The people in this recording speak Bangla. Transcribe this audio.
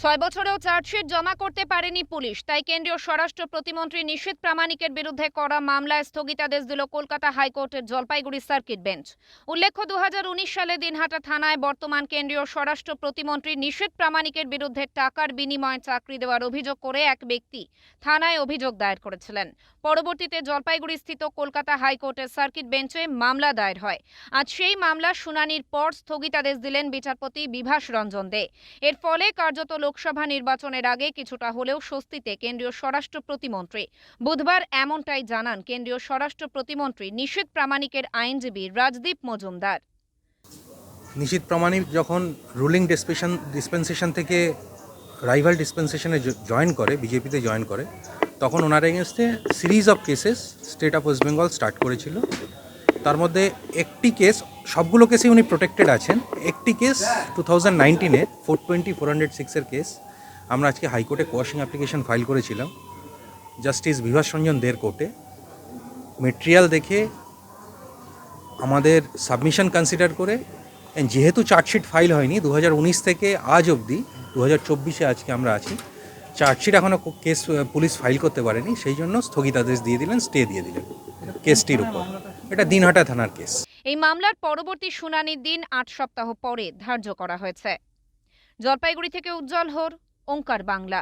ছয় বছরেও চার্জশিট জমা করতে পারেনি পুলিশ, তাই কেন্দ্রীয় স্বরাষ্ট্র প্রতিমন্ত্রী নিশীথ প্রামাণিকের বিরুদ্ধে করা মামলায় স্থগিতাদেশ দিল কলকাতা হাইকোর্টের জলপাইগুড়ি সার্কিট বেঞ্চ। উল্লেখ্য দু সালে দিনহাটা থানায় বর্তমান কেন্দ্রীয় স্বরাষ্ট্র প্রতিমন্ত্রী নিশীথ প্রামাণিকের বিরুদ্ধে টাকার বিনিময়ে চাকরি দেওয়ার অভিযোগ করে এক ব্যক্তি থানায় অভিযোগ দায়ের করেছিলেন। পরবর্তীতে জলপাইগুড়ি স্থিত কলকাতা হাইকোর্টের সার্কিট বেঞ্চে মামলা দায়ের হয়। আজ সেই মামলা শুনানির পর স্থগিতাদেশ দিলেন বিচারপতি বিভাস রঞ্জন দে। এর ফলে কার্যত লোকসভা নির্বাচনের আগে কিছুটা হলেও স্বস্তিতে কেন্দ্রীয় স্বরাষ্ট্র প্রতিমন্ত্রী। বুধবার এমনটাই জানান কেন্দ্রীয় স্বরাষ্ট্র প্রতিমন্ত্রী নিশীথ প্রামাণিকের আইনজীবী রাজদীপ মজুমদার। নিশীত প্রামাণিক যখন রুলিং ডিসপেশন, ডিসপেন্সেশন থেকে রাইভাল ডিসপেন্সেশনে জয়েন করে, বিজেপিতে জয়েন করে, তখন ওনার এগেনস্টে series of cases state of West Bengal start করেছিল। তার মধ্যে একটি কেস, সবগুলো কেসে উনি প্রোটেক্টেড আছেন। একটি কেস টু থাউজেন্ড নাইনটিনে ফোর টোয়েন্টি ফোর হান্ড্রেড সিক্সের কেস। আমরা আজকে হাইকোর্টে কোয়াশিং অ্যাপ্লিকেশন ফাইল করেছিলাম। জাস্টিস বিভাস রঞ্জন দের কোর্টে মেটেরিয়াল দেখে আমাদের সাবমিশন কনসিডার করে। যেহেতু চার্জশিট ফাইল হয়নি দু হাজার উনিশ থেকে আজ অবধি দু হাজার চব্বিশে আজকে আমরা আছি। চার্জশিট এখনও কেস পুলিশ ফাইল করতে পারেনি। সেই জন্য স্থগিতাদেশ দিয়ে দিলেন স্টে দিয়ে দিলেন। কেসটির উপর। এটা দিনহাটা থানার কেস। এই মামলার পরবর্তী শুনানির দিন আট সপ্তাহ পরে ধার্য করা হয়েছে। জলপাইগুড়ি থেকে উজ্জ্বল হোর, ওঙ্কার বাংলা।